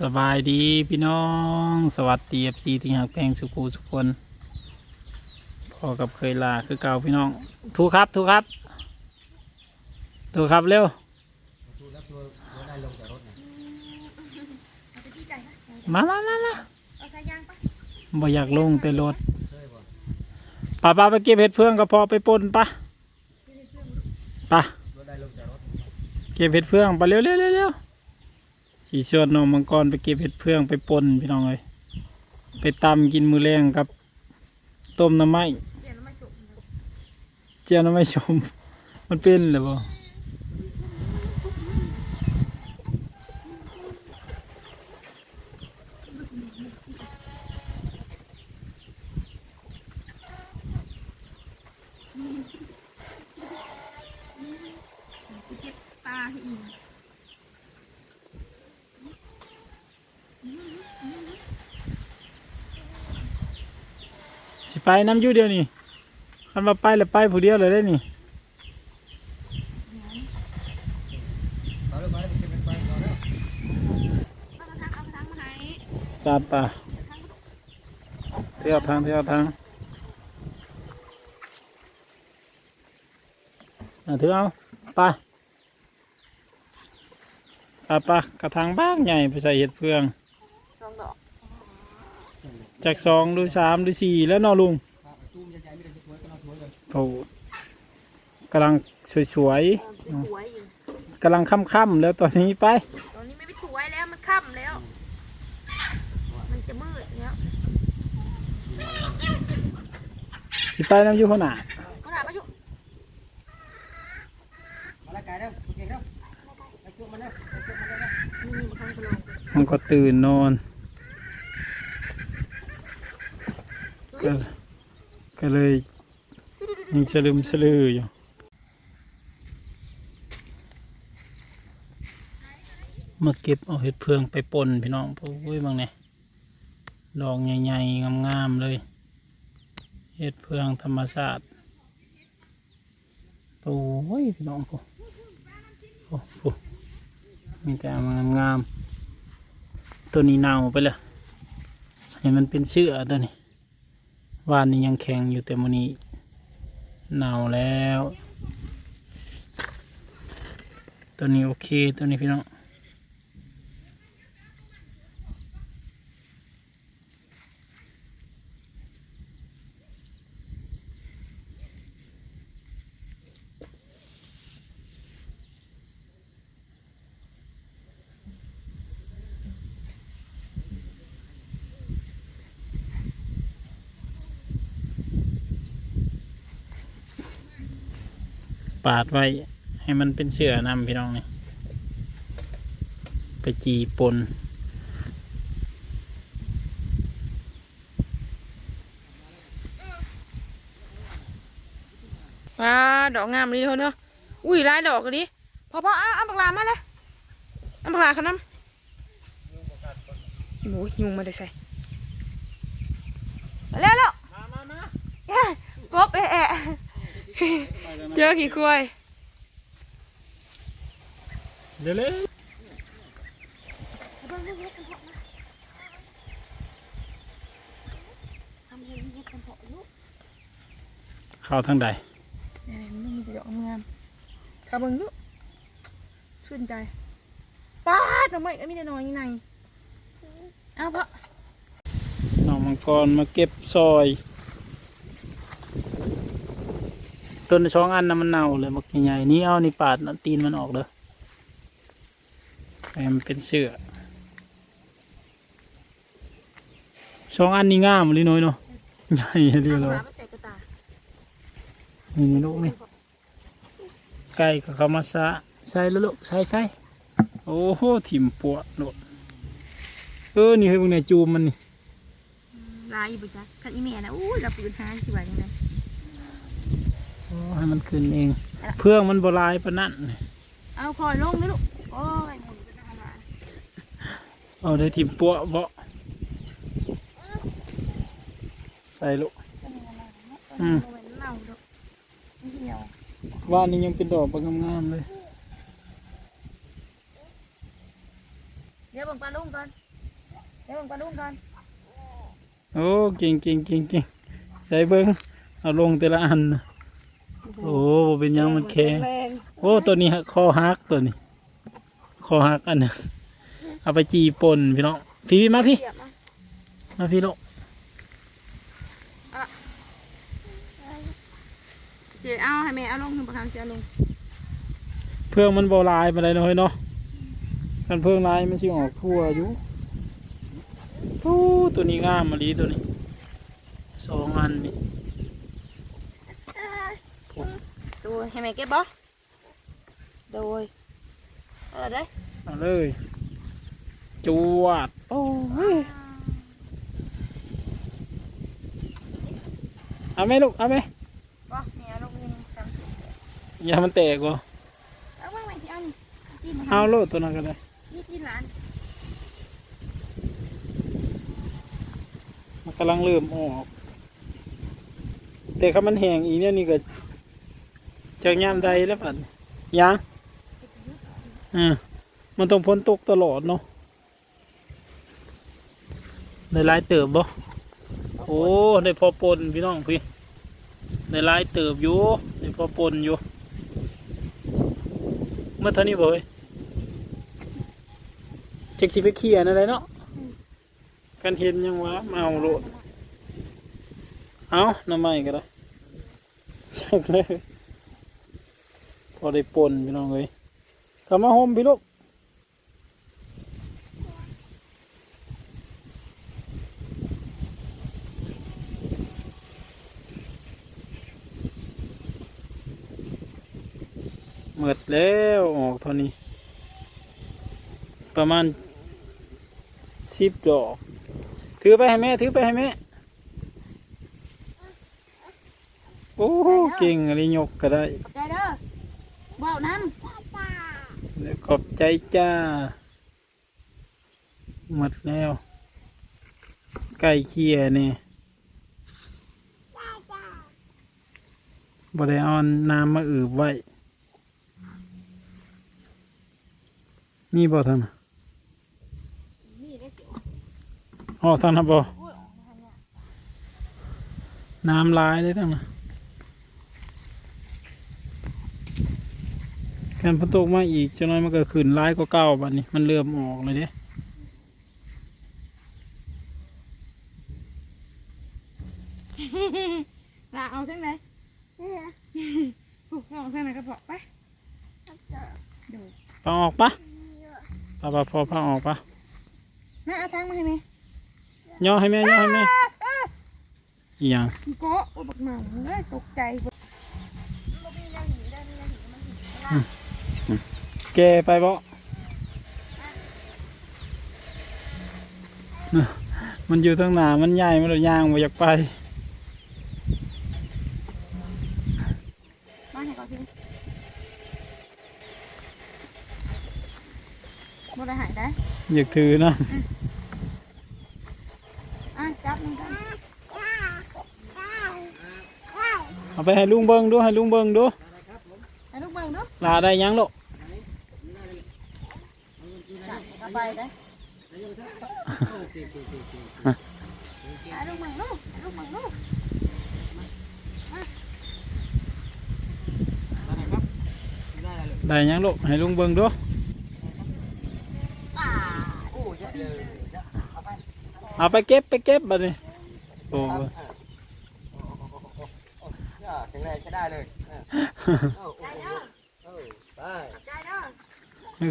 สบายดีพี่น้อง สวัสดีเอฟซีที่หักแพงสุกูสุกคนพอกับเคยลาคือเก่าพี่น้องถูกครับถูกครับถูกครับเร็วมามามามาเอาสายยางปะบ่อยากลงแต่รถป้าป้าไปเก็บเห็ดเฟืองก็พอไปปนปะปะเก็บเห็ดเฟืองไปเร็วเร็วเร็วเร็ว สีชวนน้องมังกรไปเก็บเห็ดเฟืองไปปนพี่น้องเลยไปตำกินมือแรงกับ ต้มน้ำไม้เจียวน้ำไม้ชม มันเป็นหรือเปล่าปเก็บปลาอีก ไปน้ำยู่เดียวนี่คันว่าไปแล้วไปผู้เดียวเลยได้นี่เอามาให้ตาป่าเที่ยวทางเที่ยวทางถือเอาไปไปไปกระถางบ้างใหญ่ไปใส่เห็ดเฟืองสอง จากสองดูสามดูสี่แล้วเนอลุงโอ้กำลังสวยเออไปถวยอยู่ๆกำลังค่ำๆแล้วตอนนี้ไป ตอนนี้ไม่ไปถวยแล้วมันค่ำแล้ว มันจะมืดแล้วสิไปน้ำอยู่ขนาดก็หนาก็อยู่มาละกายเด้อโอเคเด้อไปจุ่มมันเด้อไปจุ่มมันเด้อ นี่มันทางกระโหลกมันก็ตื่นนอน ก็ก็เลยยังสลืมสลืออยู่มาเก็บเอาเห็ดเพืองไปปนพี่น้องโอ้ยบางเนี่ยดอกใหญ่ๆงามๆเลยเห็ดเพืองธรรมชาติโอ้ยพี่น้องโอ้โอ้โหมีแต่งามๆตัวนี้เน่าไปเลยเห็นมันเป็นเชื้อตัวนี้ วานนี้ยังแข็งอยู่แต่มนนี้หนาวแล้ว ตัวนี้โอเค ตัวนี้พี่น้อง ปาดไว้ ให้มันเป็นเสือนำพี่น้องนี่ไปจีปนว้าดอกงามเลยเนาะอุ้ยลายดอกเลยดิพอพอเอาเอาปากลามาเลยเอาปากลาเขาน้ำโอ้ยยุงมาได้ใส่เร็วเร็วมามามากบเอะ เอะเจอขี้ควายเร็วเร็วเข้าทางใดนี่มันมีดอกงามข้าเบิ่งดูชื่นใจป้าดน้องไม่ก็มีแต่น้อยอยู่ในเอาเพาะน้องมังกรมาเก็บซอย ต้นสองอันน่ะมันเน่าเลยมักใหญ่ๆนี่เอานี่ปาดนะตีนมันออกเด้อมเป็นเสือสองอันนี่งามเลยน้อยเนาะใหญ่เรียเอาเลปยลาะนี่นี่ลูกนี่ไก่กับเขามาซะใส่ล้วลูกใส่ใส่โอ้โหถิ่มปวดโดดเออนี่ให้พวกนี่ยจูมมันนี่ลายอยู่บุจ้ะคันอีเมียนะอู้ยเราปืนหาสิว่าอย่างไร ขึ้นเอง เพื่องมันบลายปะนั่นเอาพลอยลงนะลูกโอ้ยมันเป็นอะไรเอาได้ถิ่มปวดบ่ใส่ลูกอืมเหมือนเน่าดอกเหี่ยวว่านี่ยังเป็นดอกบางงามๆเลย เดี๋ยวยวเบิ่งปลาลุงก่อน เดี๋ยวเบิ่งปลาลุงก่อน โอ้เก่งเก่งเก่งเก่งใส่เบิ้งเอาลงแต่ละอันน่ะ โอ้บ่เป็นหยังมันแข็งแรงโอ้ตัวนี้ฮะคอหักตัวนี้คอหักอันหนึงเอาไปจีปนพี่น้องพี่มาพี่เสียบมามาพี่ลูกเสียเอาให้แม่เอาลงถึงประคำเสียลงเพื่องมันบ่ลายมาเลยเนาะเฮ้ยเนาะกันเพื่องลายมันสิออกทั่วอยู่โอ้ตัวนี้งามมาลีตัวนี้สองอันนี่ ดูให้แม่เก็บบ่โดยเอาละเด้เอาเลยจวดโอ้ยเอาไหมลูกเอาไหมบ่แม่เอาลงนี่ครับอย่ามันแตกวะเอาไว้ไว้ที่เอานี่กินเอาโลดตัวนั้นก็ได้นี่กินหลานมันกำลังเริ่มออก แต่ถ้ามันแห้งอีกเนี่ยนี่ก็ จากยามใดแล้วปัดยังอ่ามันต้องพ้นตกตลอดเนาะในลายเติบบ่โอ้ในพอปนพี่น้องพี่ในลายเติบอยู่ในพอปนอยู่เมื่อเท่านี้บ่เอ้ยเช็คสิไปเคียนั่นเลยเนาะกันเห็นยังวะมาเอาโลดเอาน้ำใหม่ก็ได้จักเลย พอได้ปนพี่น้องเลยกลับมาโฮมพี่ลูกหมดแล้วออกเท่านี้ ประมาณสิบดอก ถือไปให้แม่ ถือไปให้แม่ โอ้โหเก่งอะไรยกก็ได้ ขอบใจเด้อว่าวน้ขอบใจจ้า หมดแล้ว ไก่เคียนี่บริออนน้ำมาอืบไว้ นี่บ่ท่านน่ะำนี่ได้เสียวอ๋อท่านนะบ่โอ้ยออกมาทางเนี่ยน้ำลายเลยทั้งนะ แค่ฝนตกมาอีกจะน้อยมันก็ขึ้นร้ายกว่าเก่าบัดนี้ มันเริ่มออกเลยเด้ลาเอาทั้งไหนเอาทั้งไหนกระเพาะไปดูพาออกปะปะปะพอพาออกปะแม่เอาทั้งมาให้แม่ย่อให้แม่ย่อให้แม่อีหยังอีโก้โอ้ยบักหมาเลยตกใจ แกไปบ่น่ะมันอยู่ทางหน้ามันใหญ่มันเลยย่างมาอยากไปมาให้ก่อนสิบ่ได้หายได้อยากถือนะอะจับมันกันเอาไปให้ลุงเบิงดูให้ลุงเบิงดูให้ลูกเบิ่งเนาะลาได้ยังลูก จับกลับไปได้ให้ลูกเบิ่งลูกให้ลูก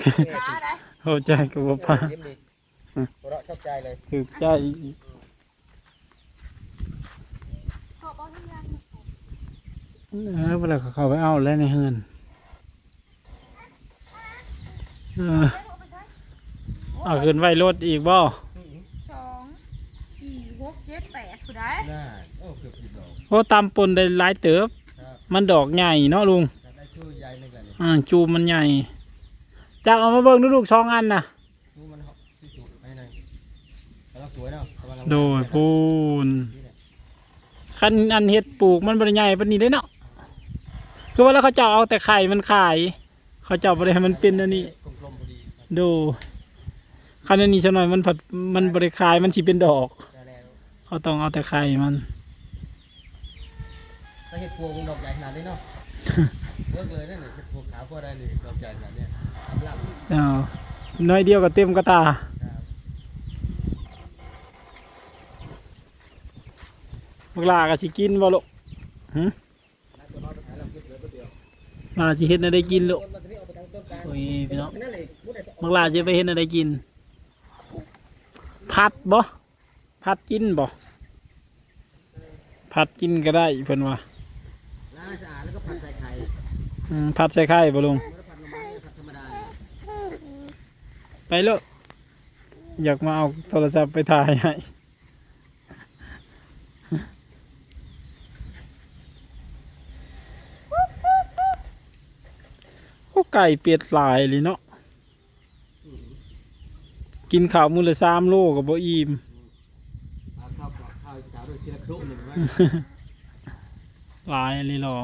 เคขาได้เข้าใจกับว่าพายิ้มดีหัวเราะชอบใจเลยถึกใจขอบคุณยังเออเวลาเขาเข้าไปเอาแล้วในเฮือนเออเอาขึ้นไว้รถอีกบ่สองสี่หกเจ็ดแปดคุณได้น่าโอ้เกือบผิดดอกโอ้ตามปนได้หลายเติบครับมันดอกใหญ่เนาะลุงจะได้ช่วยยายหนึ่งแหละนี่อ่าจูมมันใหญ่ จากเอามาเบิ่งดูลูกสองอันนะดูมันที่สุดไปไหนกำลังสวยเนาะกำลังโดยพูนนี่แหละคันอันเห็ดปลูกมันบริใหญ่ปานนี้ได้เนาะคือว่าแล้วเขาเจ้าเอาแต่ไข่มันขาย เขาเจ้าบริให้มันเป็นอันนี้ กลมๆพอดีครับดูคันอันนี้ซะหน่อยมันผัดมันบริคายมันสิเป็นดอก ได้แล้วเขาต้องเอาแต่ไข่มันถ้าเห็ดพวงดอกใหญ่ขนาดนี้เนาะ เลิกเลยนั่นนี่เห็ด พวงขาวพวกได้เลยดอกใหญ่ขนาดเนี้ยทำลับเอาน้อยเดียวก็เต็มกระตา ครับบักลาก็สิกินบ่ลูกหึแล้วตัวน้อยไปขายลำเก็บเหลือตัวเดียวลาสิเฮ็ดอะไรกินลูกต้นมันจะนี่เอาไปทางต้นกลางโอ้ยพี่น้องนั่นเลยมุดได้ตัวบักลาจะไปเฮ็ดอะไรกิน ผัดบ่ผัดกินบ่ผัดกินก็ได้เพิ่นว่าล้างให้สะอาดแล้วก็ผัดใส่ไข่ อืมผัดใส่ไข่บ่ลุงไม่ได้ผัดลงมาเนี่ยผัดธรรมดาเนี่ยไปลูกอยากมาเอาโทรศัพท์ไปถ่ายให้โอ้ไก่เป็ดหลายเลยเนาะกินข้าวมือละสามโลก็บ่อิ่มเอาข้าวกับข้าวขาวด้วยทีละครุหนึ่งไว้หลายเลยหรอ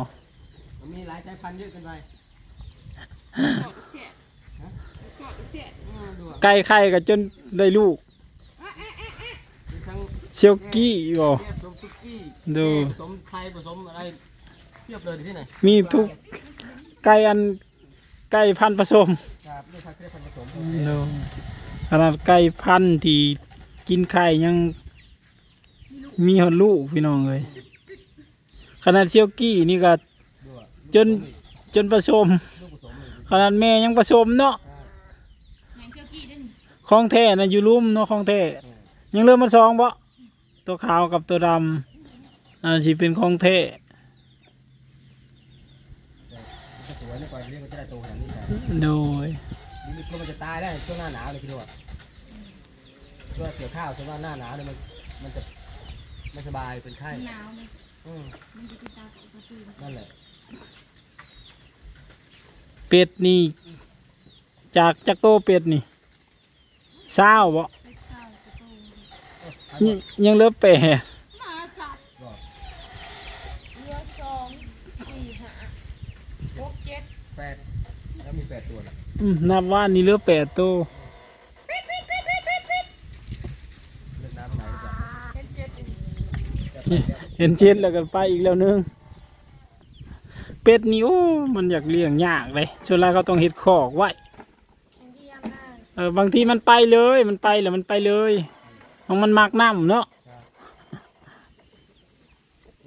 มันมีหลายสายพันธุ์เยอะเกินไปกอดแฉะกอดแฉะอืมดูอะไก่ไข่ก็จนได้ลูก มีทั้งเชลกี้บ่แยกผสมซุกี้ดูแยกผสมไทยผสมอะไรเทียบเลยที่ไหนมีทุกไก่อันไก่พันธุ์ผสมครับเรื่องพันธุ์เรียกพันธุ์ผสมดูขนาดไก่พันธุ์ที่กินไข่ยัง มีหอดลูกพี่น้องเลยขนาดเชลกี้นี่ก็ดูอะ จนจนผสมลูกผสมเลยขนาดแม่ยังผสมเนาะครับแมงเชี่ยวกี้ด้วยนี่ของแท้นะอยู่ลุ่มเนาะของแท้ยังเริ่มมาสองบ่ตัวขาวกับตัวดำอันสิเป็นของแท้มันจะสวยนะก่อนเรียกมันจะได้โตขนาดนี้ครับโดยนี่มันก็มันจะตายแล้วช่วงหน้าหนาวเลยพี่ดูอะช่วงเกี่ยวข้าวช่วงหน้าหนาวเนี่ยมันมันจะไม่สบายเป็นไข้หนาวเลยอืมมันจะติดตากับกระตือนั่นแหละ เป็ดนี่ จากจักโตเป็ดนี่เศร้าบ่เป็ดข้าวกระโตยยังเหลือแปดหมากัดบอกเรือสองสี่ห้าหกเจ็ดแปดแล้วมีแปดตัวนะอืมนับว่านี่เหลือแปดโตเลือกน้ำไหนดีกว่าเป็นเจ็ดอีกแต่ไปแล้วเห็นเจ็ดแล้วก็ไปอีกแล้วหนึง เป็ดนี่โอ้มันอยากเลี้ยงยากเลยส่วนแรกเขาต้องเห็ดคอกไว้เป็นเยี่ยมได้เออบางทีมันไปเลยมันไปแล้วมันไปเลยของมันมักน้ำเนาะ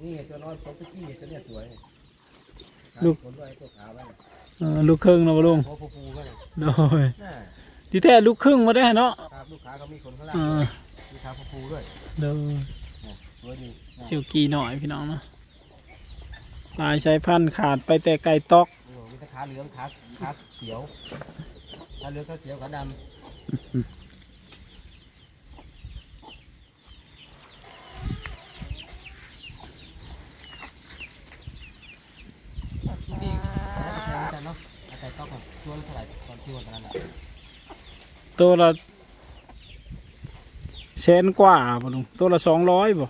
นี่ไงตัวน้อยตัวตุ๊กกี้ตัวเนี้ยสวยลูกขนด้วยตัวขาวไว้เออลูกครึ่งเนาะบ่ลุงโอ้ฟูฟูๆก็เลยโดยน่าที่แท้ลูกครึ่งมาได้เนาะครับลูกค้าก็มีขนข้างล่างเออมีขาวฟูฟูๆด้วยโดยน่ะสวยดีน่ะเซียวกีหน่อยพี่น้องเนาะ ลายใช้พันธุ์ขาดไปแต่ไก่ตอก โอ้โหมีแต่ขาเหลืองขาขาเขียวขาเหลืองขาเขียวขาดำนี่แล้วก็แพงจังเนาะเอาไก่ต๊อกอะตัวละเท่าไหร่ตอนที่วันนั้นอะตัวละแสนกว่าบ่ลุงตัวละสองร้อยบ่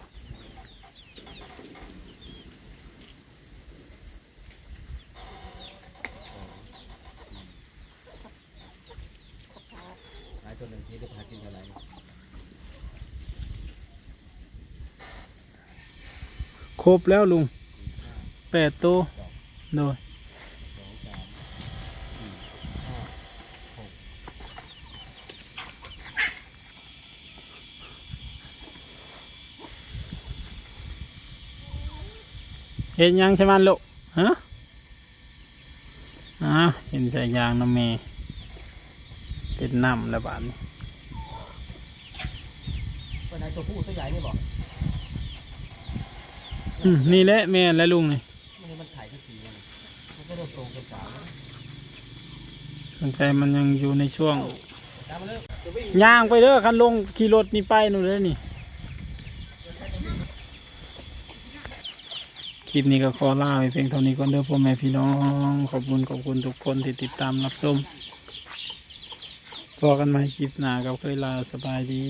หลายตัวหนึ่งที่ได้พากินเท่าไหร่ คร บแล้วลุงแปดตัวโดยสองสามสี่ห้าหกเห็นยังใช่มันลูกฮะอ่าเห็นใส่ยางน้ำเมเป็นน้ำแล้วบาดนี้ตัวไหนตัวผู้ตัวใหญ่นี่บอก นี่แหละแม่และลุงนี่มันนี่มันไข่ที่สีมันก็เริ่มโตเป็นสาวแล้วสนใจมันยังอยู่ในช่วงตามมาเลยจะวิ่งย่างไปเด้อคันลงขี่รถนี่ไปนู่นเลยนี่คลิปนี้ก็ขอลาไปเพียงเท่านี้ก่อนเด้อพ่อแม่พี่น้อง ขอบคุณขอบคุณทุกคนที่ติดตามรับชมพอกันใหม่คลิปหน้ากับเคยลาสบายดี